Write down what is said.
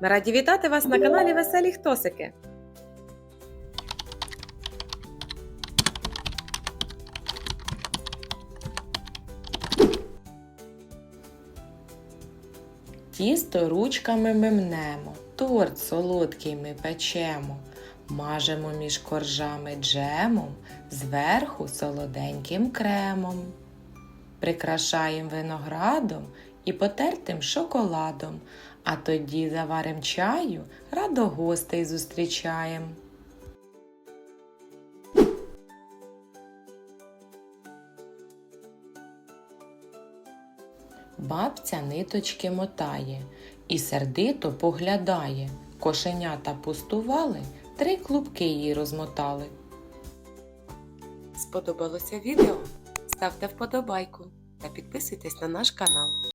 Ми раді вітати вас на каналі Веселі Хтосики. Тісто ручками ми мнемо, торт солодкий ми печемо, мажемо між коржами джемом, зверху солоденьким кремом. Прикрашаємо виноградом і потертим шоколадом, а тоді заварим чаю, радо гостей зустрічаєм. Бабця ниточки мотає і сердито поглядає. Кошенята пустували, три клубки їй розмотали. Сподобалося відео? Ставте вподобайку та підписуйтесь на наш канал.